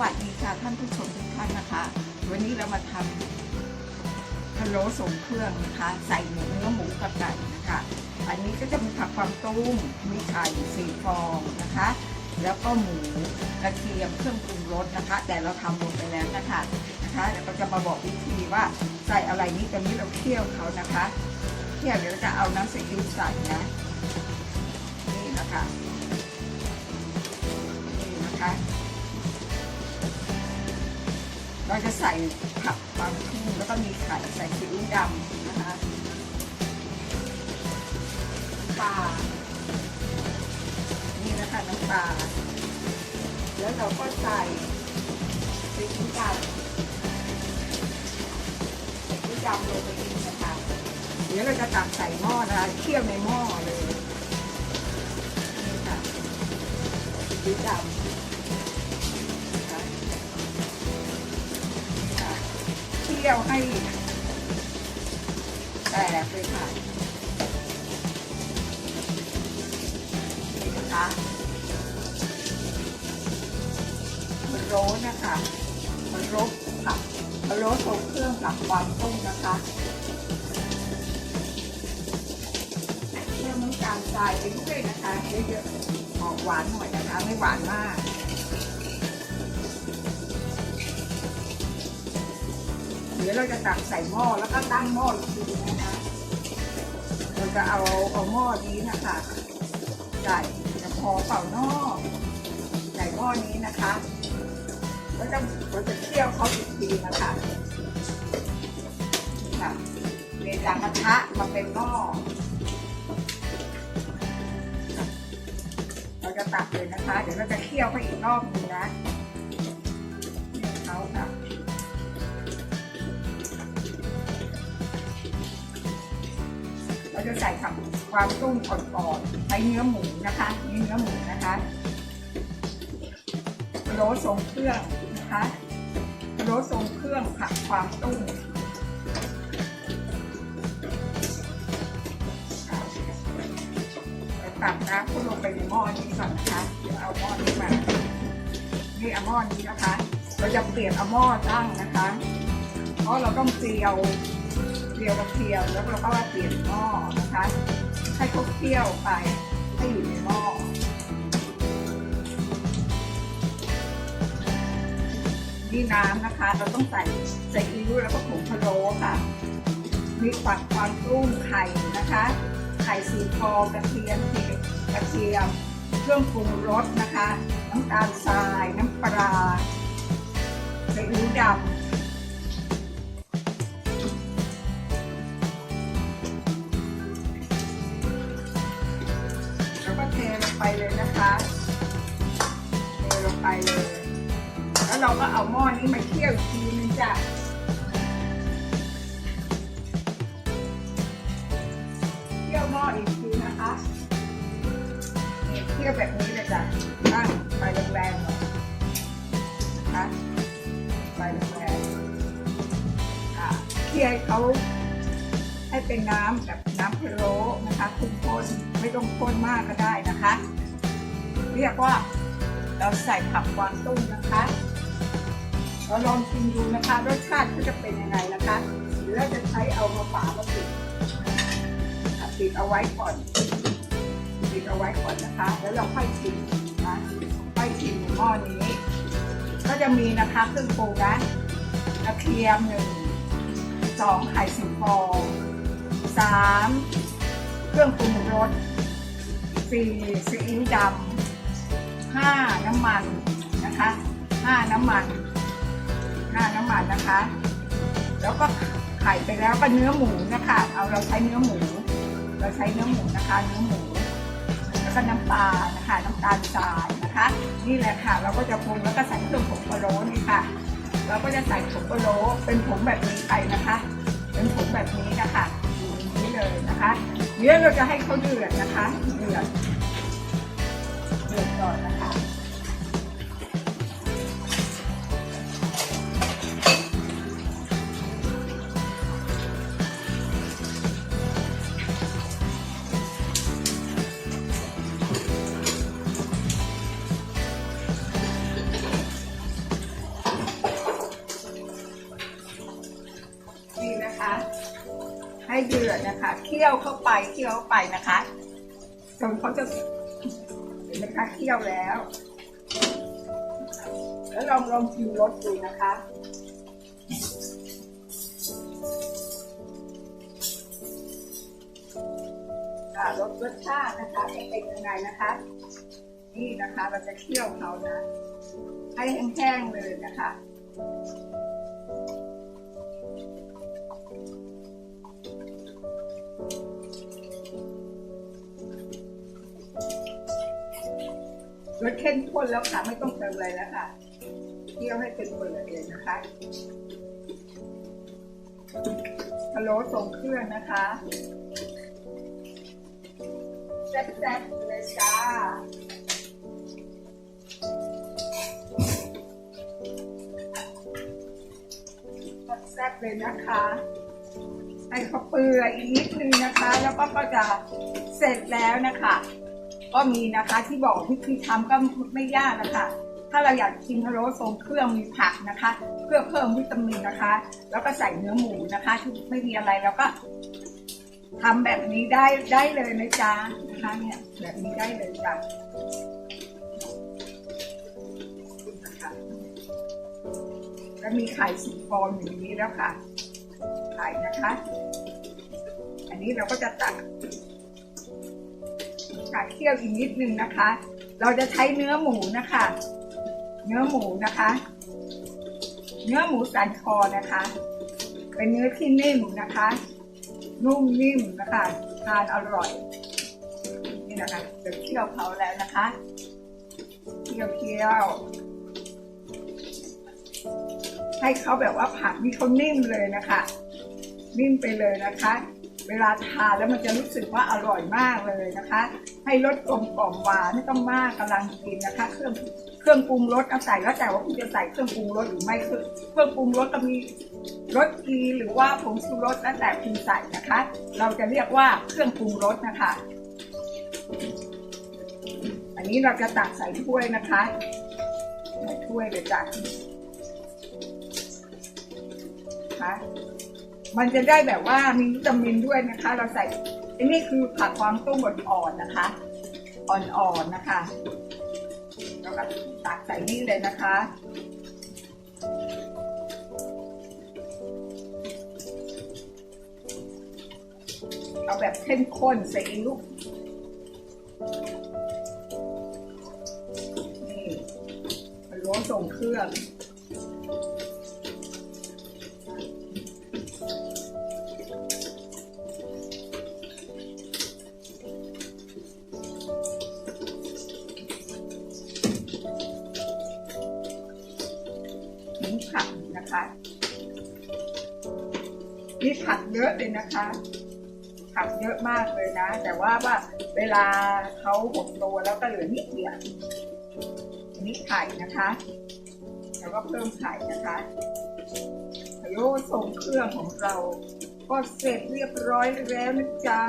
วัสดีค่ะท่านผู้ชมทุกท่านนะคะ วันนี้เรามาทำพะโล้ส่งเครื่องนะคะ ใส่หมูเนื้อหมูกับไก่นะคะ อันนี้ก็จะมีผักความตุ้มมีไข่สี่ฟองนะคะ แล้วก็หมูกระเทียมเครื่องปรุงรสนะคะ แต่เราทำหมดไปแล้วนะคะนะคะเดี๋ยวเราจะมาบอกวิธีว่าใส่อะไรนี้ตอนนี้เราเคี่ยวเขานะคะเคี่ยวเดี๋ยวเราจะเอาน้ำซีอิ๊วใส่นะนี่นะคะนี่นะคะ เราจะใส่ผักบางทุ่แล้วก็มีไข่ใส่ซีอิ๊วดำนะคะปลา นี่นะคะน้ำปลา แล้วเราก็ใส่ซีอิ๊วดำซีอิ๊วดำลงไปอีกนะคะเดี๋ยวเราจะตักใส่หม้อนะคะเคี่ยวในหม้อเลย นี่ค่ะซีอิ๊วดำี่ยวให้แตกเลยค่ะนี่นะคะมันโรสนะคะมันโรสผักมันโรสทรงเครื่องกับความต้มนะคะเพิ่มน้ำตาลทรายไปด้วยนะคะเยอะๆออกหวานหน่อยนะคะไม่หวานมาก ดี๋ยวเราจะตักใส่หม้อแล้วก็ตั้งหม้ออีกทีนะคะเราจะเอาเอาหม้อนี้นะคะใส่จะพอเปล่านอกใส่หม้อนี้นะคะแล้วจะเราจะเคี่ยวเขาอีกทีนะคะค่ะเปลี่ยนจากระทะมาเป็นหม้อเราจะตักเลยนะคะ เดี๋ยวเราจะเคี่ยวเขาอีกรอบนึงนะ จะใส่ผักความตุ้มก่อนๆใช้เนื้อหมูนะคะนี่เนื้อหมูนะคะโรสทรงเครื่องนะคะโรสทรงเครื่องผักความตุ้มค่ะเราตักน้ำพุลงไปในหม้อนี้ก่อนนะคะเดี๋ยวเอาหม้อนี้มานี่เอาหม้อนี้นะคะ เราจะเปลี่ยนเอาหม้อตั้งนะคะ เพราะเราต้องเจียว เจียวกระเทียมแล้วเราก็มาเปลี่ยนหม้อนะคะ ให้เขาเคี่ยวไปให้อยู่ในหม้อนี่น้ำนะคะ เราต้องใส่ใส่อิ๊วแล้วก็ผงพะโล้ค่ะ มีความความรุ่มไข่นะคะ ไข่สีทองกระเทียมเทกระเทียมเครื่องปรุงรสนะคะ น้ำตาลทราย น้ำปลาซีอิ๊วดำ เลย แล้วเราก็เอาหม้อนี้มาเคี่ยวอีกทีนึงจ้ะเคี่ยวหม้ออีกทีนะคะนี่เคี่ยวแบบนี้เลยจ้ะตั้งไฟแรงๆหน่อยนะคะไฟแรงๆอะเคี่ยวให้เขาให้เป็นน้ำแบบน้ำพะโล้นะคะข้นๆไม่ต้องข้นมากก็ได้นะคะ เรียกว่า เราใส่ผักกวางตุ้งนะคะเราลองชิมดูนะคะรสชาติเขาจะเป็นยังไงนะคะหรือเราจะใช้เอามาฝามาปิดปิดเอาไว้ก่อนปิดเอาไว้ก่อนนะคะ แล้วเราค่อยชิมนะค่อยชิมในหม้อนี้ ก็จะมีนะคะเครื่องปรุงนะกระเทียมหนึ่งสองไข่สิบฟองสามเครื่องปรุงรสสี่ซีอิ๊วดำ ห้าน้ำมันนะคะห้าน้ำมันห้าน้ำมันนะคะ แล้วก็ไข่ไปแล้วก็เนื้อหมูนะคะ เอาเราใช้เนื้อหมู เราใช้เนื้อหมูนะคะ เนื้อหมูแล้วก็น้ำตาลนะคะน้ำตาลทรายนะคะ นี่แหละค่ะ เราก็จะปรุงแล้วก็ใส่เครื่องผงพะโล้นี่ค่ะ เราก็จะใส่ผงพะโล้เป็นผงแบบนี้ไปนะคะ เป็นผงแบบนี้นะคะนี้เลยนะคะเดี๋ยวเราจะให้เขาเดือดนะคะเดือด่อนนี่นะคะ ให้เดือดนะคะ เคี่ยวเข้าไปเคี่ยวเข้าไปนะคะจนเขาจะ มคะเคี่ยวแล้ว แล้วลองลองชิมรสดูนะคะค่ะรสรสชาตินะคะจะเป็นยังไงนะคะ นี่นะคะเราจะเคี่ยวเขานะ ให้แห้งๆเลยนะคะ รสเข้มข้นแล้วค่ะ ไม่ต้องเติมอะไรแล้วค่ะเคี่ยวให้เป็นเปื่อยเลยนะคะพะโล้ทรงเครื่องนะคะแซ่บๆเลยจ้าแซ่บเลยนะคะ ให้เขาเปื่อยอีกนิดนึงนะคะ แล้วก็ก็จะเสร็จแล้วนะคะ ก็มีนะคะที่บอกวิธีทำก็ไม่ยากนะคะ ถ้าเราอยากกินพะโล้ทรงเครื่องมีผักนะคะ เพื่อเพิ่มวิตามินนะคะ แล้วก็ใส่เนื้อหมูนะคะที่ไม่มีอะไรแล้วก็ทำแบบนี้ได้ได้เลยนะจ๊ะนะคะเนี่ยแบบนี้ได้เลยจ้ะนะคะแล้วมีไข่สีฟองอย่างนี้แล้วค่ะไข่นะคะ อันนี้เราก็จะตัก ค่ะเคี่ยวอีกนิดนึงนะคะ เราจะใช้เนื้อหมูนะคะ เนื้อหมูนะคะ เนื้อหมูสันคอนะคะ เป็นเนื้อที่นิ่มนะคะ นุ่มนิ่มนะคะทานอร่อย นี่นะคะเดี๋ยวเคี่ยวเขาแล้วนะคะเคี่ยวเคี่ยวให้เขาแบบว่าผักนี่เขานิ่มเลยนะคะ นิ่มไปเลยนะคะ เวลาทานแล้วมันจะรู้สึกว่าอร่อยมากเลยนะคะ ให้รสกลมกล่อมหวานไม่ต้องมากกำลังกินนะคะ เครื่องเครื่องปรุงรสเอาใส่แล้วแต่ว่าคุณจะใส่เครื่องปรุงรสหรือไม่คือเครื่องปรุงรสก็มีรสกีหรือว่าผงชูรสแล้วแต่คุณใส่นะคะ เราจะเรียกว่าเครื่องปรุงรสนะคะ อันนี้เราจะตักใส่ถ้วยนะคะใส่ถ้วยเลยจ้ะนะคะ มันจะได้แบบว่ามีวิตามินด้วยนะคะ เราใส่อันนี้คือผักควางตุ้งอ่อนๆนะคะ อ่อนๆนะคะแล้วก็ตักใส่นี่เลยนะคะเอาแบบเข้มข้นใส่อิ๊วนี่มันล้วงส่งเครื่อง นะคะนี่ผักเยอะเลยนะคะ ผักเยอะมากเลยนะ แต่ว่าว่าเวลาเขาหดตัวแล้วก็เหลือนิดเดียวนนี้ไข่นะคะ แล้วก็เพิ่มไข่นะคะพะโล้ทรงเครื่องของเราก็เสร็จเรียบร้อยแล้วนะจ๊ะ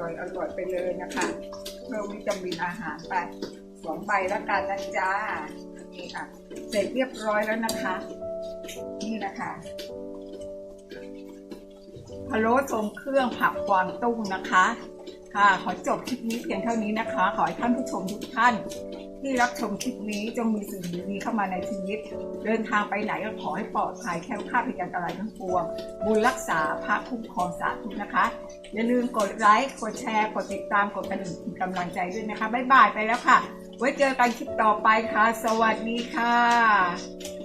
ร่อยอร่อยไปเลยนะคะ เพิ่มวิตามินอาหารไปสองใบแล้วกันนะจ๊ะนี่ค่ะ เสร็จเรียบร้อยแล้วนะคะ นี่นะคะพะโล้ทรงเครื่องผักกวางตุ้งนะคะ ค่ะ ขอจบคลิปนี้เพียงเท่านี้นะคะ ขอให้ท่านผู้ชมทุกท่าน ที่รับชมคลิปนี้จงมีสิ่งดีๆเข้ามาในชีวิต เดินทางไปไหนก็ขอให้ปลอดภัยแค้วคลาดพยานอะไรทั้งปวง บุญรักษาพระคุ้มครองสาธุนะคะ อย่าลืมกดไลค์กดแชร์กดติดตามกดกระดิ่งเป็นกำลังใจด้วยนะคะบ๊ายบายไปแล้วค่ะ ไว้เจอกันคลิปต่อไปค่ะ สวัสดีค่ะ